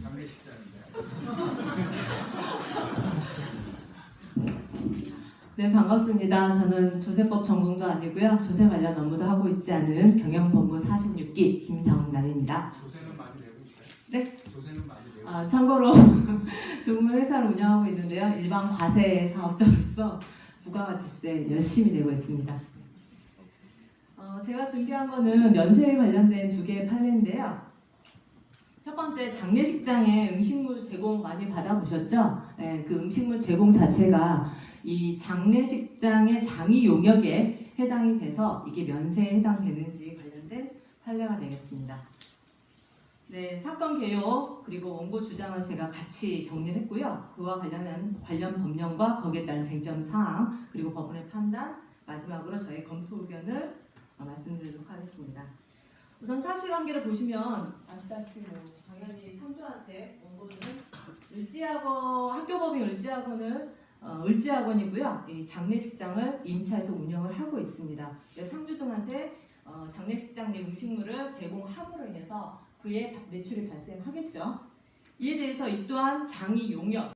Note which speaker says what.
Speaker 1: 장례식장인데.
Speaker 2: 네, 반갑습니다. 저는 조세법 전공도 아니고요. 조세 관련 업무도 하고 있지 않은 경영법무 46기 김정란입니다.
Speaker 1: 조세는 많이 내고 있어요.
Speaker 2: 네?
Speaker 1: 조세는 많이 내고.
Speaker 2: 아, 참고로 조금은 회사를 운영하고 있는데요. 일반 과세 사업자로서 부가가치세 열심히 내고 있습니다. 어, 제가 준비한 거는 면세에 관련된 두 개의 판례인데요. 첫 번째 장례식장에 음식물 제공 많이 받아보셨죠? 네, 그 음식물 제공 자체가 이 장례식장의 장이 용역에 해당이 돼서 이게 면세에 해당되는지 관련된 판례가 되겠습니다. 네, 사건 개요 그리고 원고 주장을 제가 같이 정리를 했고요. 그와 관련한 관련 법령과 거기에 따른 쟁점 사항 그리고 법원의 판단 마지막으로 저희 검토 의견을 어, 말씀드리도록 하겠습니다. 우선 사실관계를 보시면 아시다시피 뭐 당연히 상주한테 원고는 을지학원 학교법인 을지학원을 어, 을지학원이고요. 이 장례식장을 임차해서 운영을 하고 있습니다. 상주동한테 어, 장례식장 내 음식물을 제공함으로 인해서 그의 매출이 발생하겠죠. 이에 대해서 이 또한 장이 용역